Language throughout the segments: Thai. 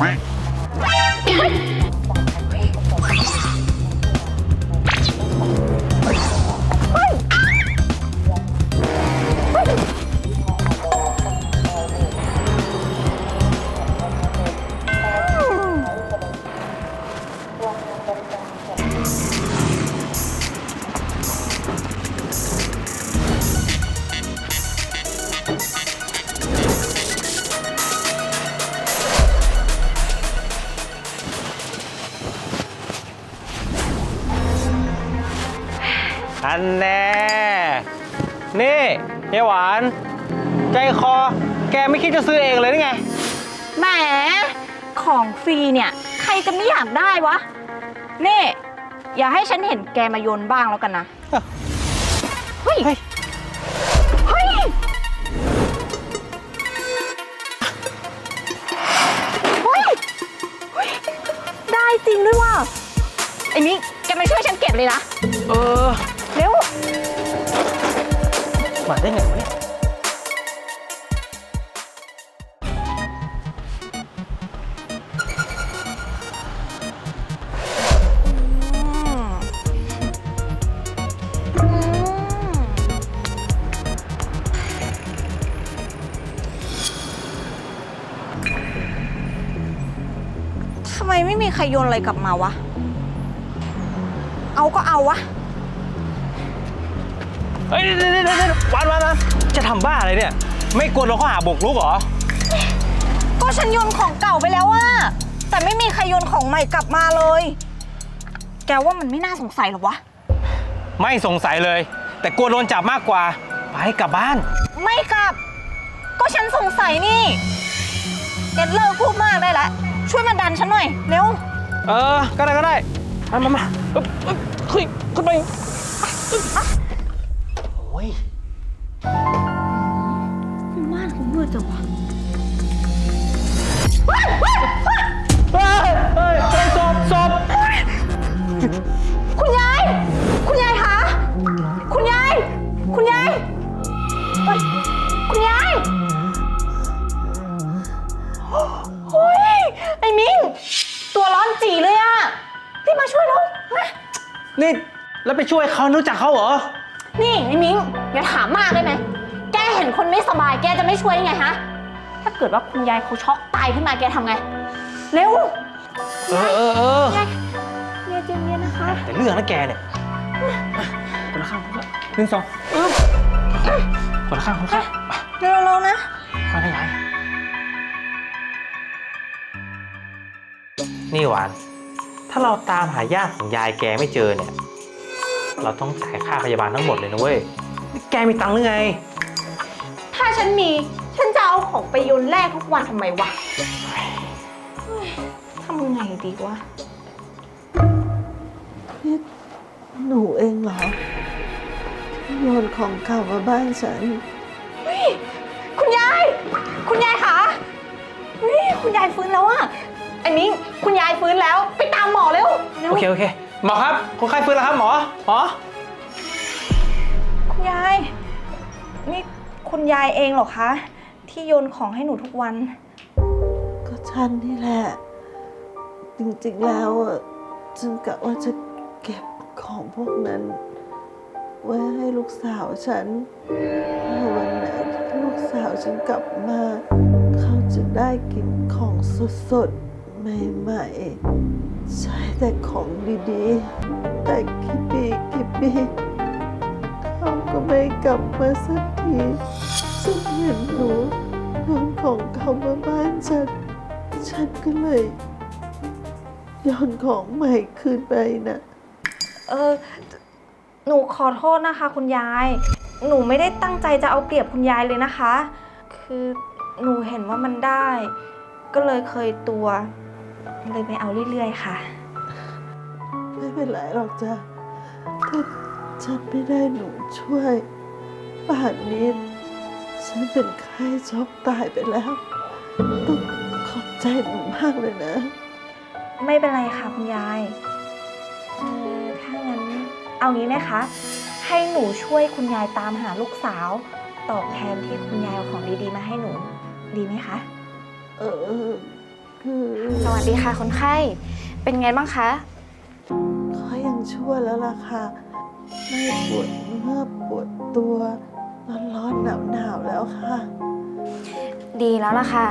อั นแน่ นี่ยายหวาน ใจคอ แกไม่คิดจะซื้อเองเลยนี่ไง แหม ของฟรีเนี่ย ใครจะไม่อยากได้วะ นี่ อย่าให้ฉันเห็นแกมาโยนบ้างแล้วกันนะ เฮ้ย เฮ้ย เฮ้ยเฮ้ยเฮ้ยได้จริงด้วยว่ะไอ้นี่แกมาช่วยฉันเก็บเลยนะ เออเร็ว มาได้ไงวะเนี่ย ทำไมไม่มีใครโยนอะไรกลับมาวะ เอาก็เอาวะ เฮ้ยเดี๋ยวเดี๋ยวเดี๋ยวเดี๋ยวหวานหวานหวานจะทำบ้าอะไรเนี่ย ไม่กลัวเราข้อหาบุกรุกเหรอ ก็ฉันโยนของเก่าไปแล้วอะแต่ไม่มีใครโยนของใหม่กลับมาเลย แกว่ามันไม่น่าสงสัยหรอวะ ไม่สงสัยเลย แต่กลัวโดนจับมากกว่า ไปกลับบ้าน ไม่กลับ ก็ฉันสงสัยนี่แกเลิกพูดมากได้แล้วช่วยมาดันฉันหน่อยเร็ว เออ ก็ได้ก็ได้ มามามาอึ๊บอึ๊บขึ้นขึ้นไปโดจังวะเฮ้ยเฮ้ยเฮ้ยศพศพคุณยาย คุณยายคะคุณยาย คุณยายเฮ้ยคุณยายเฮ้ยไอ้มิ้งตัวร้อนจีเลยอะรีบมาช่วยเรามา นี่ แล้วไปช่วยเขารู้จักเขาเหรอ สบายแกจะไม่ช่วยยังไงฮะ ถ้าเกิดว่าคุณยายเขาช็อกตายขึ้นมาแกทำไง เร็วเออเออเออยายยายเจนเย็นนะคะ แต่เรื่องนะแกเนี่ยคนละข้างคนละหนึ่งสองอึ๊บคนละข้างคนละข้างมาเร็วๆนะค่อยนะยายนี่หวาน ถ้าเราตามหาญาติของยายแกไม่เจอเนี่ย เราต้องจ่ายค่าพยาบาลทั้งหมดเลยนะเว้ยนี่แกมีตังค์หรือไงถ้า ฉันมี ฉันจะเอาของไปโยนแลกทุกวันทำไมวะเฮ้ยทำไงดีวะ นี่หนูเองเหรอที่โยนของเก่ามาบ้านฉัน เฮ้ยคุณยาย คุณยายคะเฮ้ยคุณยายฟื้นแล้วอะไอ้มิ้งคุณยายฟื้นแล้ว ไปตามหมอเร็วเร็ว โอเค โอเค หมอครับ คนไข้ฟื้นแล้วครับหมอ หมอ คุณยาย นี่ คุณยายเองเหรอคะ ที่โยนของให้หนูทุกวัน ก็ฉันนี่แหละ จริงๆแล้วอะฉันกะว่าจะเก็บของพวกนั้น ไว้ให้ลูกสาวฉันเพื่อวันไหนที่ลูกสาวฉันกลับมา เขาจะได้กินของสดๆ ใหม่ๆ ใช้แต่ของดีๆ แต่กี่ปีกี่ปี ไม่กลับมาสักทีฉันเห็นหนูโยนของเขามาบ้านฉัน ฉันก็เลยโยนของใหม่คืนไปนะเออ หนูขอโทษนะคะ คุณยาย หนูไม่ได้ตั้งใจจะเอาเปรียบคุณยายเลยนะคะ คือหนูเห็นว่ามันได้ ก็เลยเคยตัว เลยไปเอาเรื่อยๆค่ะ ไม่เป็นไรหรอกจ้ะถ้า ฉันไม่ได้หนูช่วย ป่านนี้ฉันเป็นไข้ช็อกตายไปแล้ว ต้องขอบใจหนูมากเลยนะ ไม่เป็นไรค่ะคุณยายเออถ้างั้นเอางี้ไหมคะ ให้หนูช่วยคุณยายตามหาลูกสาว ตอบแทนที่คุณยายเอาของดีๆมาให้หนู ดีไหมคะ เออก็คือสวัสดีค่ะคนไข้ เป็นไงบ้างคะ เขายังชั่วแล้วล่ะค่ะ ไม่ปวดเมื่อยปวดตัวร้อนๆหนาวๆแล้วค่ะ ดีแล้วล่ะค่ะ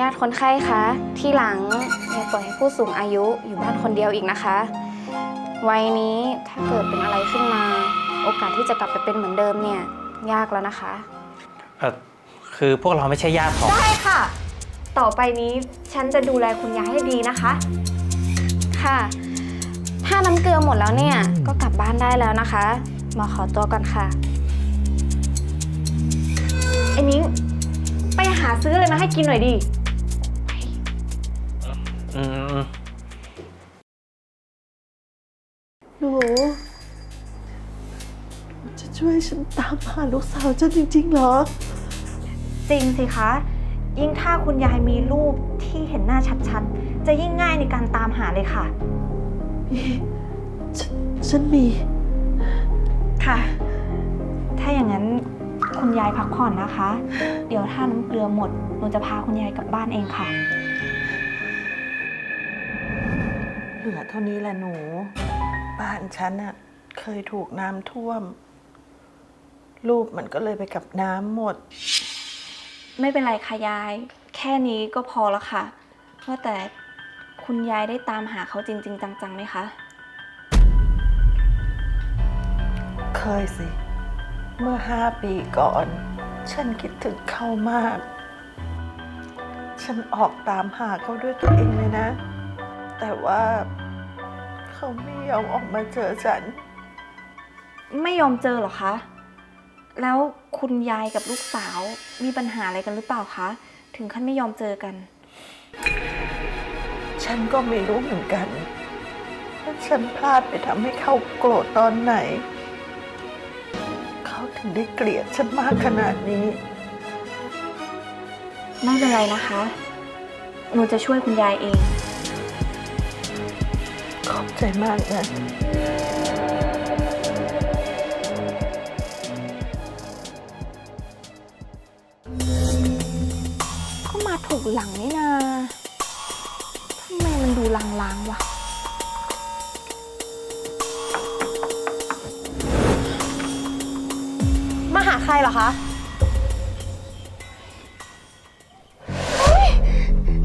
ญาติคนไข้คะ ที่หลังอย่าปล่อยให้ผู้สูงอายุอยู่บ้านคนเดียวอีกนะคะ วัยนี้ถ้าเกิดเป็นอะไรขึ้นมา โอกาสที่จะกลับไปเป็นเหมือนเดิมเนี่ย ยากแล้วนะคะ เออคือพวกเราไม่ใช่ญาติของ ได้ค่ะ ต่อไปนี้ฉันจะดูแลคุณยายให้ดีนะคะ ค่ะ ถ้าน้ำเกลือหมดแล้วเนี่ย ก็กลับบ้านได้แล้วนะคะ หมอขอตัวก่อนค่ะ ไอ้นิ้งไปหาซื้ออะไรมาให้กินหน่อยดิ อืมหนูจะช่วยฉันตามหาลูกสาวฉันจริงๆเหรอ จริงสิคะ ยิ่งถ้าคุณยายมีรูปที่เห็นหน้าชัดๆ จะยิ่งง่ายในการตามหาเลยค่ะมี ฉันฉันมี ค่ะ ถ้าอย่างนั้นคุณยายพักผ่อนนะคะ เดี๋ยวถ้าน้ำเกลือหมดหนูจะพาคุณยายกลับบ้านเองค่ะ เหลือเท่านี้แหละหนู บ้านฉันอะเคยถูกน้ำท่วม รูปมันก็เลยไปกับน้ำหมด ไม่เป็นไรค่ะยาย แค่นี้ก็พอแล้วค่ะว่าแต่ คุณยายได้ตามหาเขาจริง ๆ จังๆไหมคะ เคยสิ เมื่อห้าปีก่อน ฉันคิดถึงเขามาก ฉันออกตามหาเขาด้วยตัวเองเลยนะ แต่ว่าเขาไม่ยอมออกมาเจอฉัน ไม่ยอมเจอเหรอคะ แล้วคุณยายกับลูกสาวมีปัญหาอะไรกันหรือเปล่าคะ ถึงขั้นไม่ยอมเจอกัน ฉันก็ไม่รู้เหมือนกันว่าฉันพลาดไปทำให้เขาโกรธตอนไหน เขาถึงได้เกลียดฉันมากขนาดนี้ ไม่เป็นไรนะคะ หนูจะช่วยคุณยายเอง ขอบใจมากนะก็มาถูกหลังนี่นาทำไมมันดูลางวะมาหาใครเหรอคะเฮ้ย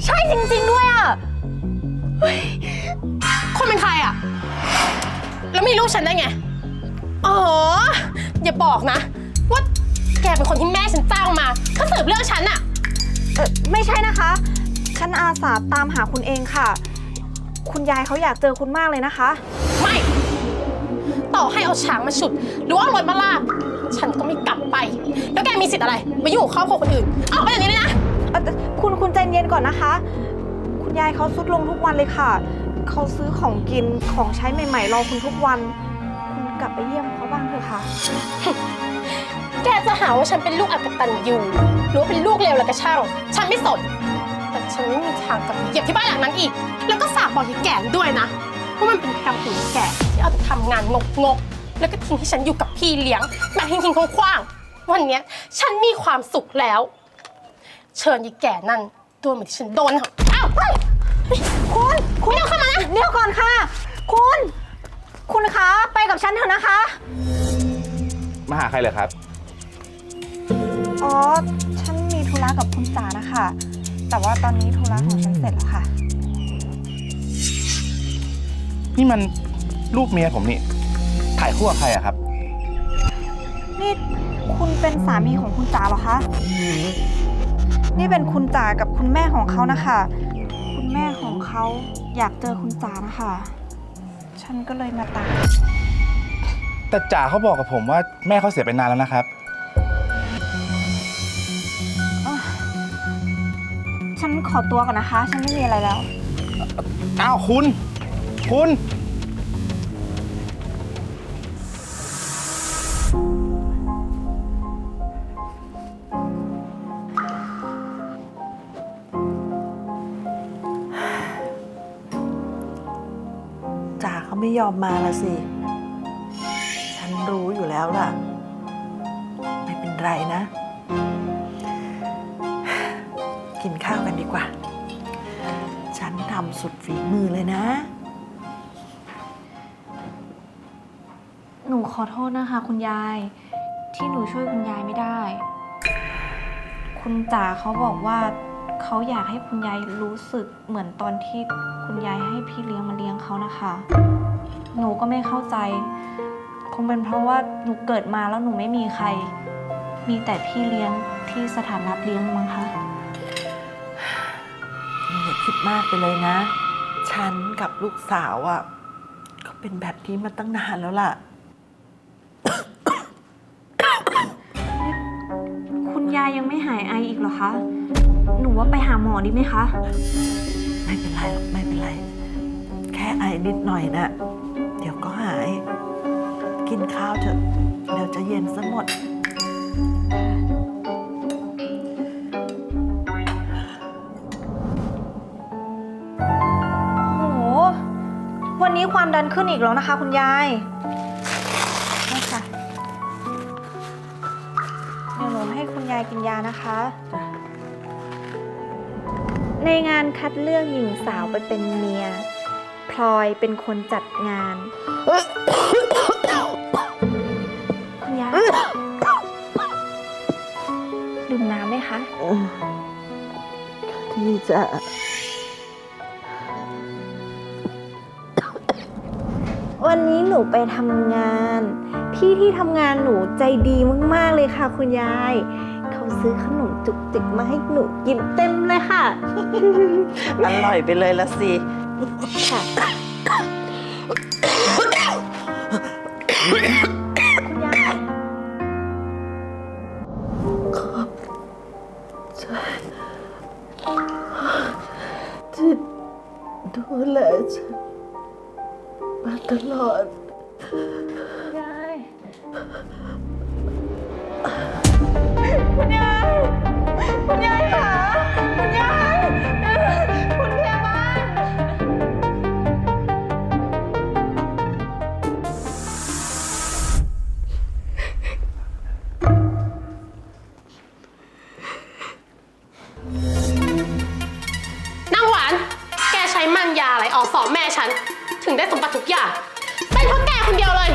ใช่จริง ๆ ด้วยอะเฮ้ยคนเป็นใครอะ แล้วมีลูกฉันได้ไง อ๋อ อย่าบอกนะ ว่าแกเป็นคนที่แม่ฉันจ้างมาเพื่อสืบเรื่องฉันอะ เออไม่ใช่นะคะ ฉันอาสาตามหาคุณเองค่ะ คุณยายเขาอยากเจอคุณมากเลยนะคะ ไม่ ต่อให้เอาช้างมาฉุด หรือว่าเอารถมาลาก ฉันก็ไม่กลับไป แล้วแกมีสิทธิ์อะไร มายุ่งกับครอบครัวคนอื่น ออกไปอย่างนี้เลยนะ เอ่อแต่คุณคุณใจเย็นก่อนนะคะ คุณยายเขาสุดลงทุกวันเลยค่ะ เขาซื้อของกินของใช้ใหม่ ๆ รอคุณทุกวัน คุณกลับไปเยี่ยมเขาบ้างเถอะค่ะ แกจะหาว่าฉันเป็นลูกอักตันยูหรือว่าเป็นลูกเลวอะไรก็ช่าง ฉันไม่สนแต่ ฉันไม่มีทางกลับไปเหยียบที่บ้านหลังนั้นอีก แล้วก็ฝากบอกยายแก่ด้วยนะว่ามันเป็นกรรมของยายแก่ที่เอาแต่ทำงานงกงกๆแล้วก็ทิ้งให้ฉันอยู่กับพี่เลี้ยงแบบทิ้งๆคว้างๆวันเนี้ยฉันมีความสุขแล้ว เชิญยายแก่นั่นโดนเหมือนที่ฉันโดนเถอะอ้าวเฮ้ยเฮ้ยคุณคุณไม่ต้องเข้ามานะเดี๋ยวก่อนค่ะ คุณ คุณคะ ไปกับฉันเถอะนะคะ มาหาใครเลยครับ อ๋อ ฉันมีธุระกับคุณจ๋านะคะ แต่ว่าตอนนี้ธุระของฉันเสร็จแล้วค่ะ นี่มันรูปเมียผมนี่ ถ่ายคู่กับใครอะครับ นี่คุณเป็นสามีของคุณจ๋าเหรอคะ นี่เป็นคุณจ๋ากับคุณแม่ของเขานะคะ คุณแม่ของเขาอยากเจอคุณจ๋านะคะ ฉันก็เลยมาตามแต่จ่าเขาบอกกับผมว่าแม่เขาเสียไปนานแล้วนะครับ ขอตัวก่อนนะคะ ฉันไม่มีอะไรแล้ว อ้าวคุณ คุณ จ่าเขาไม่ยอมมาละสิ ฉันรู้อยู่แล้วล่ะ ไม่เป็นไรนะ สุดฝีมือเลยนะ หนูขอโทษนะคะคุณยาย ที่หนูช่วยคุณยายไม่ได้ คุณจ๋าเขาบอกว่าเขาอยากให้คุณยายรู้สึกเหมือนตอนที่คุณยายให้พี่เลี้ยงมาเลี้ยงเขานะคะ หนูก็ไม่เข้าใจ คงเป็นเพราะว่าหนูเกิดมาแล้วหนูไม่มีใคร มีแต่พี่เลี้ยงที่สถานรับเลี้ยงมั้งคะ คิดมากไปเลยนะ ฉันกับลูกสาวอะ่ะก็เป็นแบบนี้มาตั้งนานแล้วล่ะ คุณยายยังไม่หายไออีกเหรอคะ หนูว่าไปหาหมอดีไหมคะ ไม่เป็นไรหรอกไม่เป็นไร แค่ไอนิดหน่อยนะเดี๋ยวก็หาย กินข้าวเถอะ เดี๋ยวจะเย็นซะหมด วันนี้ความดันขึ้นอีกแล้วนะคะ คุณยายนี่ค่ะเดี๋ยวหนูให้คุณยายกินยานะคะในงานคัดเลือกหญิงสาวไปเป็นเมีย พลอยเป็นคนจัดงาน คุณยายดื่มน้ำไหมคะ ที่จะ วันนี้หนูไปทำงาน พี่ที่ทำงานหนูใจดีมากๆเลยค่ะ คุณยาย เขาซื้อขนมจุกจิกมาให้หนูกินเต็มเลยค่ะ อร่อยไปเลยละสิ ค่ะ คุณยายที่ดูแลฉัน มาตลอด ได้สมบัติทุกอย่าง เป็นเพราะแกคนเดียวเลย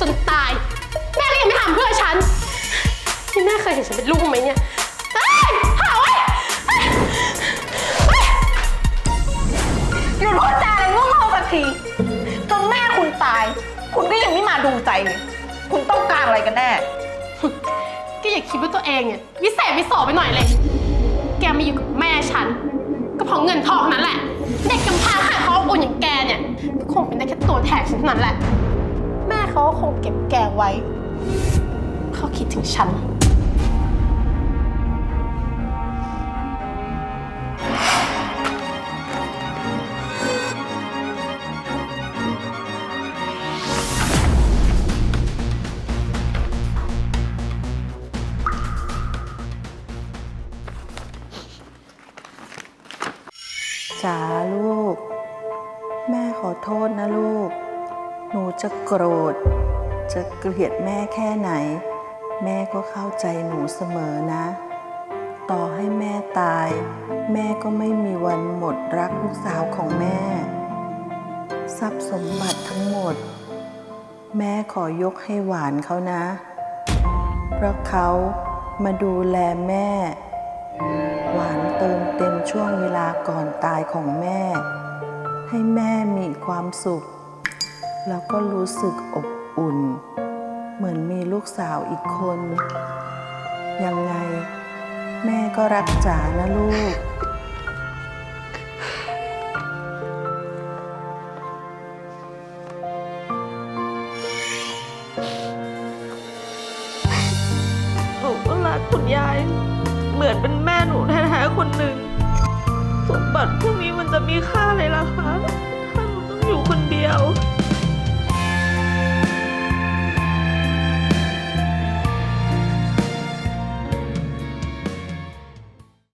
จนตาย แม่ก็ยังไม่ทำเพื่อฉันนี่แม่เคยเห็นฉันเป็นลูกไหมเนี่ยเฮ้ยหาไว้เฮ้ยเฮ้ยหยุดพูดจาอะไรโง่ๆสักทีจนแม่คุณตาย คุณก็ยังไม่มาดูใจเลย คุณต้องการอะไรกันแน่แกอย่าคิดว่าตัวเองเนี่ยวิเศษวิโสไปหน่อยเลย แกมาอยู่กับแม่ฉัน ก็เพราะเงินทองนั้นแหละ เด็กกำพร้าขาดเขา อุ่นอย่างแกเนี่ยคงเป็นได้แค่ตัวแทนฉันเท่านั้นแหละ แม่เขาก็คงเก็บแกไว้ เขาคิดถึงฉัน จ๋า โทษนะลูก หนูจะโกรธ จะเกลียดแม่แค่ไหน แม่ก็เข้าใจหนูเสมอนะ ต่อให้แม่ตาย แม่ก็ไม่มีวันหมดรักลูกสาวของแม่ ทรัพย์สมบัติทั้งหมด แม่ขอยกให้หวานเขานะ เพราะเขามาดูแลแม่ หวานเติมเต็มช่วงเวลาก่อนตายของแม่ ให้แม่มีความสุข แล้วก็รู้สึกอบอุ่น เหมือนมีลูกสาวอีกคน ยังไง แม่ก็รักจ๋านะลูก หนูก็รักคุณยาย เหมือนเป็นแม่หนูแท้ๆคนหนึ่ง มบัติพวกนี้มันจะมีค่าอะไรล่ะคะถ้าหนูต้องอยู่คนเดียว